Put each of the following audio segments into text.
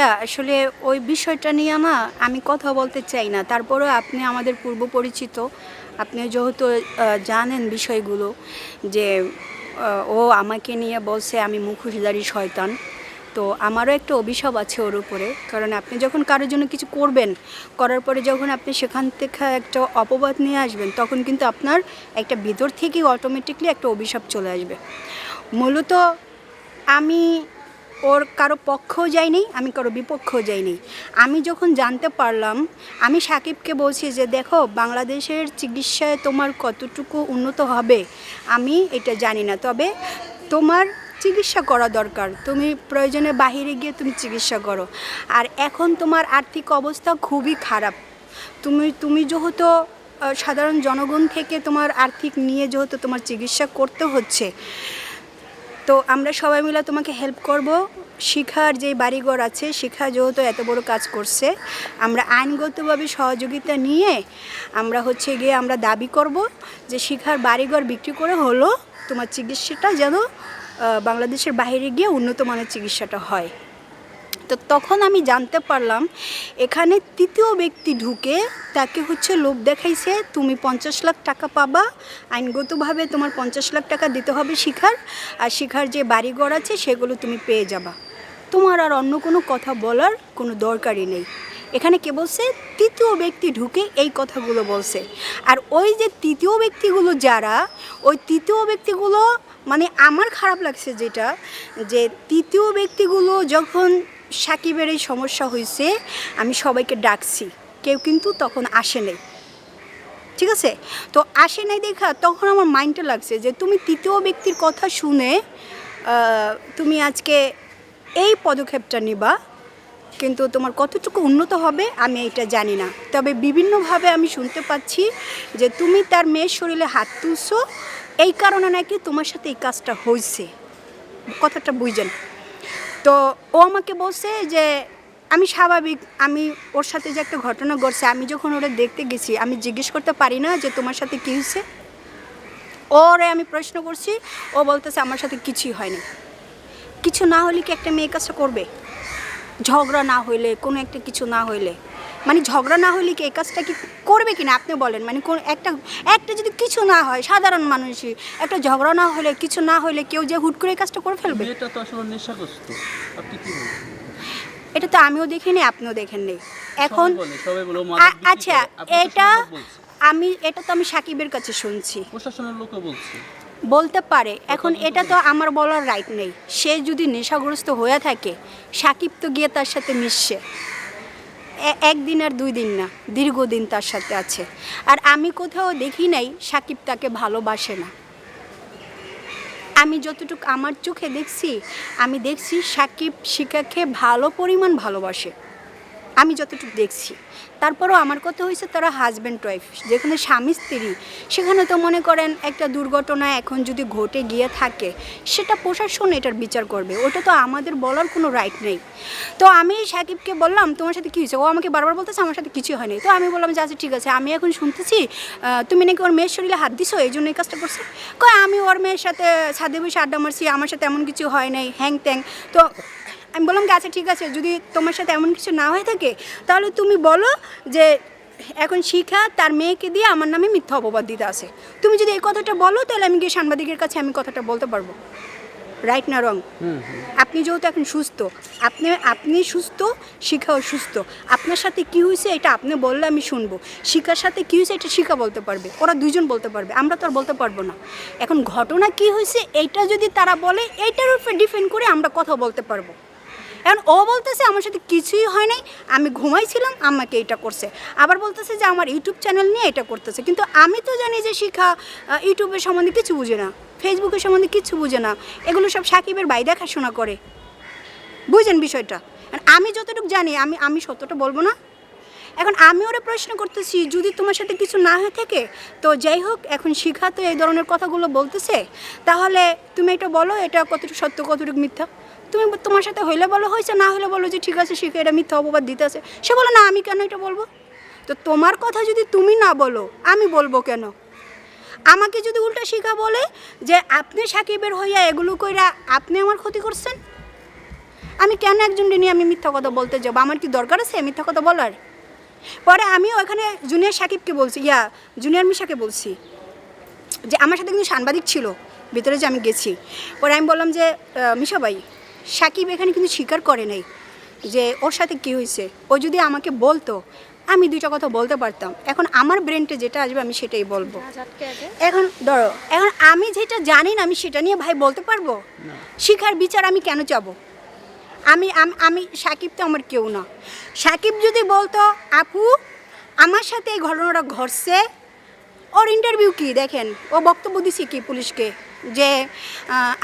আসলে ওই বিষয়টা নিয়ে না আমি কথা বলতে চাই না। তারপরেও আপনি আমাদের পূর্ব পরিচিত। আপনি যেহেতু জানেন বিষয়গুলো যে ও আমাকে নিয়ে বলছে আমি মুখোশধারী শয়তান। তো আমারও একটা অভিশাপ আছে ওর উপরে। কারণ আপনি যখন কারোর জন্য কিছু করবেন, করার পরে যখন আপনি সেখান থেকে একটা অপবাদ নিয়ে আসবেন, তখন কিন্তু আপনার একটা ভিতর থেকেই অটোমেটিকলি একটা অভিশাপ চলে আসবে। মূলত আমি ওর কারও পক্ষও যাইনি আমি কারও বিপক্ষও যাইনি। আমি যখন জানতে পারলাম, আমি সাকিবকে বলছি যে, দেখো, বাংলাদেশের চিকিৎসায় তোমার কতটুকু উন্নত হবে, আমি এটা জানি না। তবে তোমার চিকিৎসা করা দরকার। তুমি প্রয়োজনে বাহিরে গিয়ে তুমি চিকিৎসা করো। আর এখন তোমার আর্থিক অবস্থা খুবই খারাপ। তুমি তুমি যেহেতু সাধারণ জনগণ থেকে তোমার আর্থিক নিয়ে যেহেতু তোমার চিকিৎসা করতে হচ্ছে তো আমরা সবাই মিলে তোমাকে হেল্প করব। শিখার যে বাড়িঘর আছে, শিখা যেহেতু এত বড় কাজ করছে, আমরা আইনগতভাবে সহযোগিতা নিয়ে আমরা হচ্ছে গিয়ে আমরা দাবি করব যে শিখার বাড়িঘর বিক্রি করে হলো তোমার চিকিৎসাটা যেন বাংলাদেশের বাইরে গিয়ে উন্নত মানের চিকিৎসাটা হয়। তো তখন আমি জানতে পারলাম, এখানে তৃতীয় ব্যক্তি ঢুকে তাকে হচ্ছে লোভ দেখাইছে, তুমি পঞ্চাশ লাখ টাকা পাবা, আইনগতভাবে তোমার পঞ্চাশ লাখ টাকা দিতে হবে শিখার, আর শিখার যে বাড়িঘর আছে সেগুলো তুমি পেয়ে যাবা। তোমার আর অন্য কোনো কথা বলার কোনো দরকারই নেই। এখানে কে বলছে? তৃতীয় ব্যক্তি ঢুকে এই কথাগুলো বলছে। আর ওই যে তৃতীয় ব্যক্তিগুলো যারা, ওই তৃতীয় ব্যক্তিগুলো মানে আমার খারাপ লাগছে যেটা, যে তৃতীয় ব্যক্তিগুলো যখন সাকিবের এই সমস্যা হয়েছে, আমি সবাইকে ডাকছি। কেউ কিন্তু তখন আসে নাই। ঠিক আছে? তো আসে নাই দেখা তখন আমার মাইন্ডটা লাগছে যে তুমি তৃতীয় ব্যক্তির কথা শুনে তুমি আজকে এই পদক্ষেপটা নিবা, কিন্তু তোমার কতটুকু উন্নত হবে আমি এটা জানি না। তবে বিভিন্নভাবে আমি শুনতে পাচ্ছি যে তুমি তার মেয়ের শরীরে হাত তুলছো, এই কারণে নাকি তোমার সাথে এই কাজটা হয়েছে কথাটা বুঝেন। তো ও আমাকে বলছে যে, আমি স্বাভাবিক, আমি ওর সাথে যে একটা ঘটনা ঘটছে, আমি যখন ওরা দেখতে গেছি, আমি জিজ্ঞেস করতে পারি না যে তোমার সাথে কী হয়েছে? ওরে আমি প্রশ্ন করছি, ও বলতেছে, আমার সাথে কিছুই হয়নি। কিছু না হলে কি একটা মেয়ে কাছে করবে? ঝগড়া না হইলে, কোনো একটা কিছু না হইলে। মানে ঝগড়া না হলে কি এই কাজটা কি করবে কি না আপনি বলেন। মানে কোন একটা একটা যদি কিছু না হয় সাধারণ মানুষই একটা ঝগড়া না হলে কিছু না হলে কেউ যে হুট করে এই কাজটা করে ফেলবে? মেয়েটা তো আসলে নেশাগ্রস্ত। আপনি কি এটা তো আমিও দেখিনি আপনিও দেখেননি। এখন আচ্ছা এটা আমি এটা তো আমি সাকিবের কাছে শুনছি। প্রশাসনের লোকও বলছে। বলতে পারে। এখন এটা তো আমার বলার রাইট নেই। সে যদি নেশাগ্রস্ত হয়ে থাকে সাকিব তো গিয়ে তার সাথে মিশছে। একদিন আর দুই দিন না, দীর্ঘদিন তার সাথে আছে। আর আমি কোথাও দেখি নাই, সাকিব তাকে ভালোবাসে না। আমি যতটুকু আমার চোখে দেখছি, আমি দেখছি সাকিব শিকাকে ভালো পরিমাণ ভালোবাসে। আমি যতটুকু দেখছি। তারপরও আমার কথা হয়েছে তারা হাজব্যান্ড ওয়াইফ যেখানে স্বামী, স্ত্রী। সেখানে তো মনে করেন একটা দুর্ঘটনা এখন যদি ঘটে গিয়ে থাকে, সেটা প্রশাসন এটার বিচার করবে। ওটা তো আমাদের বলার কোনো রাইট নেই। তো আমি সাকিবকে বললাম, তোমার সাথে কী হয়েছে? ও আমাকে বারবার বলতেছে, আমার সাথে কিছু হয়নি। তো আমি বললাম যে আচ্ছা ঠিক আছে, আমি এখন শুনতেছি তুমি নাকি ওর মেয়ের শরীরে হাত দিছো? এই জন্য এই কাজটা করছে? কয়, আমি ওর মেয়ের সাথে ছাদে বসে আড্ডা মারছি, আমার সাথে এমন কিছু হয় নাই হ্যাং ত্যাং তো আমি বললাম যে আচ্ছা ঠিক আছে যদি তোমার সাথে এমন কিছু না হয়ে থাকে তাহলে তুমি বলো যে এখন শিখা তার মেয়েকে দিয়ে আমার নামে মিথ্যা অপবাদ দিতে আছে। তুমি যদি এই কথাটা বলো তাহলে আমি গিয়ে সাংবাদিকের কাছে আমি কথাটা বলতে পারব। রাইট না রং আপনি যেহেতু এখন সুস্থ আপনি আপনি সুস্থ শিখাও সুস্থ। আপনার সাথে কী হয়েছে এটা আপনি বললে আমি শুনব। শিখার সাথে কী হয়েছে এটা শিখা বলতে পারবে। ওরা দুজন বলতে পারবে। আমরা তো আর বলতে পারব না। এখন ঘটনা কী হয়েছে এইটা যদি তারা বলে এইটার উপরে ডিপেন্ড করে আমরা কথা বলতে পারব। এখন ও বলতেছে আমার সাথে কিছুই হয় নাই, আমি ঘুমাইছিলাম, আমাকে এটা করছে। আবার বলতেছে যে আমার ইউটিউব চ্যানেল নিয়ে এটা করতেছে। কিন্তু আমি তো জানি যে শিখা ইউটিউবের সম্বন্ধে কিছু বুঝে না, ফেসবুকের সম্বন্ধে কিছু বুঝে না, এগুলো সব সাকিবের বাই দেখাশোনা করে। বুঝেন বিষয়টা? আমি যতটুকু জানি, আমি আমি সত্যটা বলব না। এখন আমি ওরা প্রশ্ন করতেছি, যদি তোমার সাথে কিছু না হয়ে থাকে, তো যাই হোক, এখন শিখা তো এই ধরনের কথাগুলো বলতেছে, তাহলে তুমি এটা বলো, এটা কতটুকু সত্য, কতটুকু মিথ্যা? তুমি তোমার সাথে হইলে বলো, হয়েছে, না হলে বলো যে ঠিক আছে শিখে এটা মিথ্যা অপবাদ দিতে আছে সে বলো, না, আমি কেন এটা বলব? তো তোমার কথা যদি তুমি না বলো, আমি বলব কেন? আমাকে যদি উল্টা শিখা বলে যে আপনি সাকিবের হইয়া এগুলো কইরা আপনি আমার ক্ষতি করছেন? আমি কেন একজনকে নিয়ে আমি মিথ্যা কথা বলতে যাব? আমার কি দরকার আছে মিথ্যা কথা বলার? পরে আমি ওখানে জুনিয়র সাকিবকে বলছি, ইয়া, জুনিয়র মিশাকে বলছি, যে আমার সাথে কিন্তু সাংবাদিক ছিল, ভিতরে যে আমি গেছি। পরে আমি বললাম যে মিশা ভাই সাকিব এখানে কিন্তু স্বীকার করে নাই যে ওর সাথে কী হয়েছে। ও যদি আমাকে বলতো আমি দুইটা কথা বলতে পারতাম। এখন আমার ব্রেনটে যেটা আসবে আমি সেটাই বলব। এখন ধরো এখন আমি যেটা জানি না আমি সেটা নিয়ে ভাই বলতে পারব? শিখার বিচার আমি কেন চাবো? আমি আমি সাকিব তো আমার কেউ না। সাকিব যদি বলতো আপু আমার সাথে এই ঘটনাটা ঘটছে ওর ইন্টারভিউ কি? দেখেন ও বক্তব্য দিছি কি পুলিশকে? যে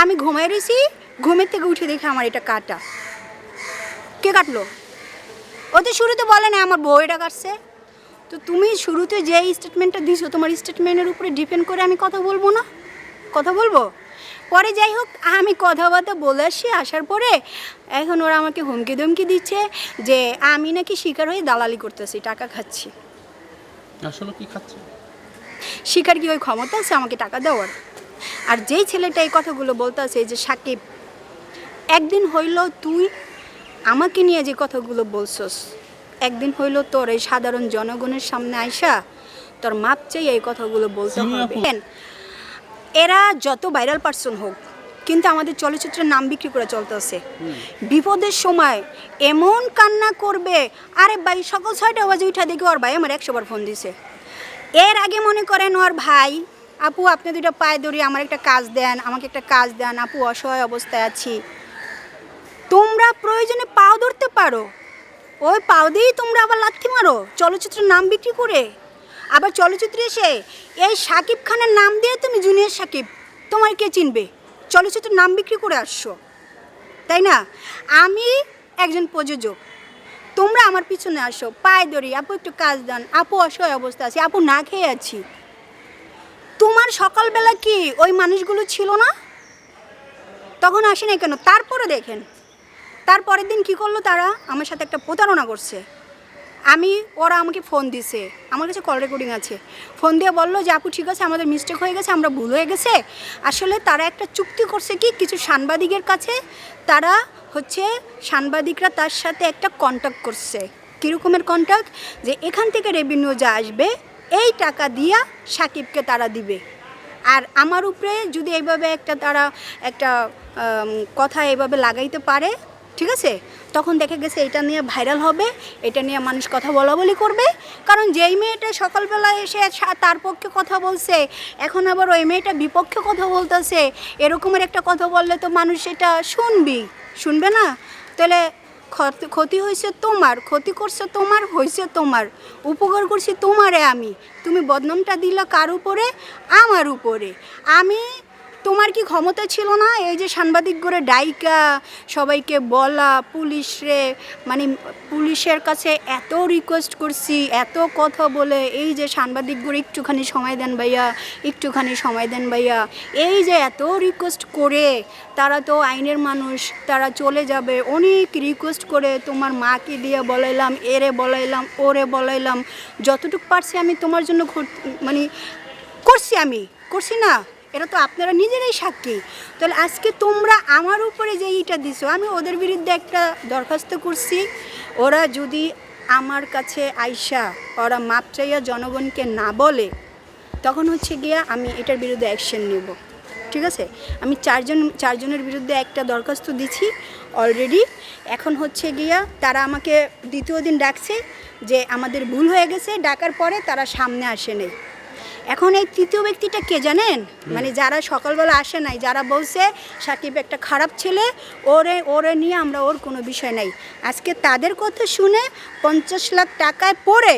আমি ঘুমাই রয়েছি ঘুমের থেকে উঠে দেখে আমার এটা কাটা। কে কাটলো? ও তো শুরুতে বলে না আমার বউ এটা কাটছে। তো তুমি শুরুতে যে স্টেটমেন্টটা দিছো তোমার স্টেটমেন্টের উপরে ডিপেন্ড করে আমি কথা বলব না? কথা বলব? পরে যাই হোক আমি কথাবার্তা বলে আসি আসার পরে এখন ওরা আমাকে হুমকি ধমকি দিচ্ছে যে আমি নাকি শিকার হয়ে দালালি করতেছি টাকা খাচ্ছি। আসলে কি খাচ্ছে? শিকার কি ওই ক্ষমতা আছে? আমাকে টাকা দেওয়ার। আর যেই ছেলেটা এই কথাগুলো বলতেছে যে সাকিব একদিন হইল তুই আমাকে নিয়ে যে কথাগুলো বলছস একদিন হইল তোর এই সাধারণ জনগণের সামনে আইসা তোর মাপ চাই এই কথাগুলো বলতে হবে। এরা যত ভাইরাল পার্সন হোক কিন্তু আমাদের চলচ্চিত্রের নাম বিক্রি করে চলতেছে বিপদের সময় এমন কান্না করবে আরে ভাই সকাল ছয়টা বাজে উঠা দেখি ওর ভাই আমার একশোবার ফোন দিছে। এর আগে মনে করেন ওর ভাই আপু আপনি দুইটা পায়ে ধরি আমার একটা কাজ দেন আমাকে একটা কাজ দেন আপু অসহায় অবস্থায় আছি। তোমরা প্রয়োজনে পাও ধরতে পারো। ওই পাও দিয়েই তোমরা আবার লাথি মারো। চলচ্চিত্রের নাম বিক্রি করে। আবার চলচ্চিত্রে এসে এই সাকিব খানের নাম দিয়ে তুমি জুনিয়র সাকিব তোমার কে চিনবে? চলচ্চিত্রের নাম বিক্রি করে আসছো। তাই না? আমি একজন প্রযোজক। তোমরা আমার পিছনে আসো। পায়ে ধরি। আপু একটু কাজ দেন। আপু অসহায় অবস্থা আছে। আপু না খেয়ে আছি। তোমার সকালবেলা কি ওই মানুষগুলো ছিল না? তখন আসে না কেন? তারপরে দেখেন। তারপরের দিন কি করল তারা? আমার সাথে একটা প্রতারণা করছে। আমি, ওরা আমাকে ফোন দিছে। আমার কাছে কল রেকর্ডিং আছে। ফোন দিয়ে বলল যে, আপু, ঠিক আছে, আমাদের মিস্টেক হয়ে গেছে, আমরা ভুল হয়ে গেছে। আসলে তারা একটা চুক্তি করছে কি, কিছু সাংবাদিকের কাছে তারা হচ্ছে সাংবাদিকরা তার সাথে একটা কন্ট্যাক্ট করছে। কীরকমের কন্ট্যাক্ট যে, এখান থেকে রেভিনিউ যা আসবে, এই টাকা দিয়া সাকিবকে তারা দিবে। আর আমার উপরে যদি এইভাবে একটা তারা একটা কথা এইভাবে লাগাইতে পারে ঠিক আছে? তখন দেখা গেছে এটা নিয়ে ভাইরাল হবে, এটা নিয়ে মানুষ কথা বলা বলি করবে। কারণ যেই মেয়েটা সকালবেলা এসে তার পক্ষে কথা বলছে, এখন আবার ওই মেয়েটা বিপক্ষে কথা বলতেছে, এরকমের একটা কথা বললে তো মানুষ এটা শুনবি, শুনবে না? তাহলে ক্ষতি ক্ষতি হয়েছে তোমার, ক্ষতি করছে তোমার, হয়েছে তোমার, উপকার করছি তোমারে আমি। তুমি বদনামটা দিলা কার উপরে? আমার উপরে। আমি তোমার কি ক্ষমতা ছিল না? এই যে সাংবাদিক করে ডাইকা, সবাইকে বলা পুলিশরে মানে পুলিশের কাছে এত রিকোয়েস্ট করছি, এত কথা বলে, এই যে সাংবাদিকগুলো একটুখানি সময় দেন ভাইয়া, একটুখানি সময় দেন ভাইয়া, এই যে এত রিকোয়েস্ট করে, তারা তো আইনের মানুষ, তারা চলে যাবে, অনেক রিকোয়েস্ট করে তোমার মাকে দিয়ে বলাইলাম, এরে বলাইলাম, ওরে বলাইলাম, যতটুকু পারছি আমি তোমার জন্য মানে করছি আমি, করছি না। এটা তো আপনারা নিজেরাই সাক্ষী। তাহলে আজকে তোমরা আমার উপরে যে এইটা দিছো, আমি ওদের বিরুদ্ধে একটা দরখাস্ত করছি। ওরা যদি আমার কাছে আইসা, ওরা মাপ চাইয়া জনগণকে না বলে, তখন হচ্ছে গিয়া আমি এটার বিরুদ্ধে অ্যাকশন নেব। ঠিক আছে? আমি চারজন, চারজনের বিরুদ্ধে একটা দরখাস্ত দিছি অলরেডি এখন হচ্ছে গিয়া তারা আমাকে দ্বিতীয় দিন ডাকছে যে আমাদের ভুল হয়ে গেছে, ডাকার পরে তারা সামনে আসে নেই। এখন এই তৃতীয় ব্যক্তিটা কে জানেন? মানে যারা সকালবেলা আসে নাই, যারা বলছে সাকিব একটা খারাপ ছেলে, ওরে ওরে নিয়ে আমরা ওর কোনো বিষয় নাই। আজকে তাদের কথা শুনে পঞ্চাশ লাখ টাকায় পড়ে।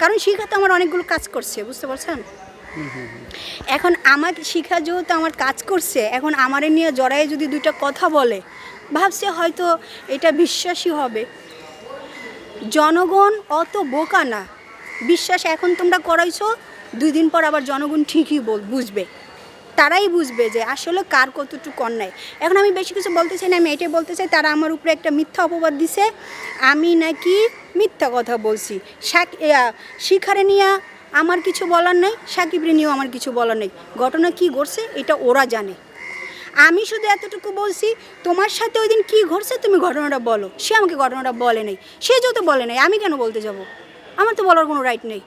কারণ শিখা তো আমার অনেকগুলো কাজ করছে, বুঝতে পারছেন? এখন আমার শিখা যেহেতু আমার কাজ করছে, এখন আমারে নিয়ে জড়াই যদি দুইটা কথা বলে, ভাবছে হয়তো এটা বিশ্বাসী হবে। জনগণ অত বোকা না। বিশ্বাস এখন তোমরা করাইছো দুই দিন পর আবার জনগণ ঠিকই বল বুঝবে। তারাই বুঝবে যে আসলে কার কতটুকু অন্যায়। এখন আমি বেশি কিছু বলতে চাই না, আমি এটাই বলতে চাই, তারা আমার উপরে একটা মিথ্যা অপবাদ দিছে। আমি নাকি মিথ্যা কথা বলছি। শিখারে নিয়ে আমার কিছু বলার নেই সাকিবরে নিয়েও আমার কিছু বলার নেই। ঘটনা কি ঘটছে এটা ওরা জানে। আমি শুধু এতটুকু বলছি, তোমার সাথে ওই দিন কী ঘটছে তুমি ঘটনাটা বলো। সে আমাকে ঘটনাটা বলে নাই। সে যেহেতু বলে নাই, আমি কেন বলতে যাব? আমার তো বলার কোনো রাইট নেই।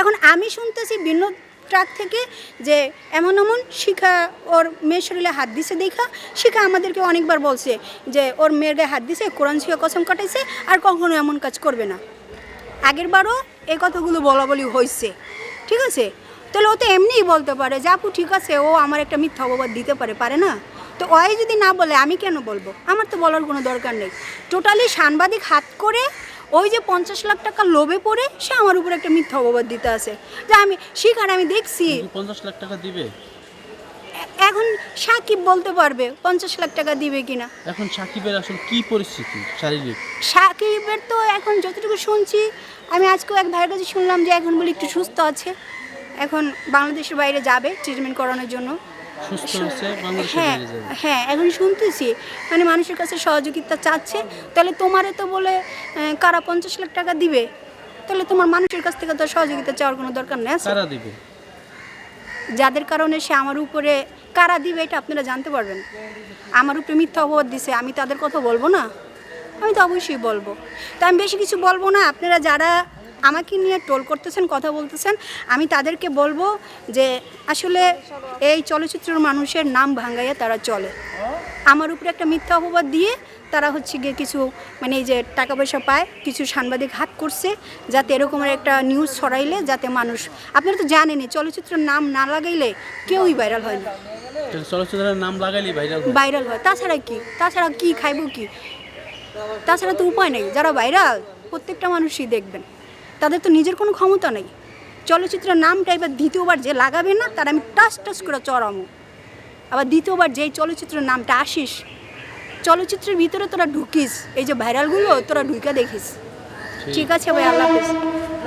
এখন আমি শুনতেছি ভিন্ন ট্রাক থেকে যে এমন এমন শিখা ওর মেয়ের শরীরে হাত দিছে দেখা। শিখা আমাদেরকে অনেকবার বলছে যে ওর মেয়ের গায়ে হাত দিছে, কোরআন শিখা কসম কাটাইছে আর কখনো এমন কাজ করবে না। আগের বারও এই কথাগুলো বলা বলি হয়েছে ঠিক আছে? তাহলে ও তো এমনিই বলতে পারে যে, আপু, ঠিক আছে, ও আমার একটা মিথ্যা অপবাদ দিতে পারে পারে না? তো ওই যদি না বলে আমি কেন বলব? আমার তো বলার কোনো দরকার নেই। টোটালি সাংবাদিক হাত করে ওই যে পঞ্চাশ লাখ টাকা লোভে পড়ে সে আমার উপর একটা মিথ্যা অপবাদ দিতে আছে যে আমি শিখার আমি দেখছি। পঞ্চাশ লাখ টাকা দিবে? এখন সাকিব বলতে পারবে পঞ্চাশ লাখ টাকা দিবে কিনা। এখন সাকিবের আসলে কি পরিস্থিতি শারীরিক? সাকিবের তো এখন যতটুকু শুনছি আমি আজকেও এক ভাইয়ের কাছে শুনলাম যে এখন বলে একটু সুস্থ আছে। এখন বাংলাদেশের বাইরে যাবে ট্রিটমেন্ট করানোর জন্য। হ্যাঁ হ্যাঁ এখন শুনতেছি মানে মানুষের কাছে সহযোগিতা চাচ্ছে। তাহলে তোমারে তো বলে কারা পঞ্চাশ লাখ টাকা দিবে? তাহলে তোমার মানুষের কাছ থেকে তো সহযোগিতা চাওয়ার কোনো দরকার নেই? কারা দিবে? যাদের কারণে সে আমার উপরে কারা দিবে এটা আপনারা জানতে পারবেন। আমার উপরে মিথ্যা অপবাদ দিছে আমি তাদের কথা বলব না? আমি তো অবশ্যই বলব। তা আমি বেশি কিছু বলব না আপনারা যারা আমাকে নিয়ে টোল করতেছেন কথা বলতেছেন আমি তাদেরকে বলব যে আসলে এই চলচ্চিত্রের মানুষের নাম ভাঙ্গাইয়া তারা চলে। আমার উপরে একটা মিথ্যা অপবাদ দিয়ে তারা হচ্ছে গিয়ে কিছু মানে এই যে টাকা পয়সা পায় কিছু সাংবাদিক হাত করছে যাতে এরকমের একটা নিউজ ছড়াইলে যাতে মানুষ আপনারা তো জানেনই চলচ্চিত্রের নাম না লাগাইলে কেউই ভাইরাল হয় না। চলচ্চিত্রের নাম লাগাইলি ভাইরাল ভাইরাল হয় তাছাড়া কি? তাছাড়া কি খাইব কি? তাছাড়া তো উপায় নেই যারা ভাইরাল প্রত্যেকটা মানুষই দেখবেন। তাদের তো নিজের কোনো ক্ষমতা নেই। চলচ্চিত্র নামটা এবার দ্বিতীয়বার যে লাগাবে না তার আমি টাস টাস করে চড়ামো আবার দ্বিতীয়বার যেই চলচ্চিত্র নামটা আসিস চলচ্চিত্রের ভিতরে তোরা ঢুকিস এই যে ভাইরালগুলো তোরা ঢুকে দেখিস। ঠিক আছে ভাই আল্লাহ হাফেজ।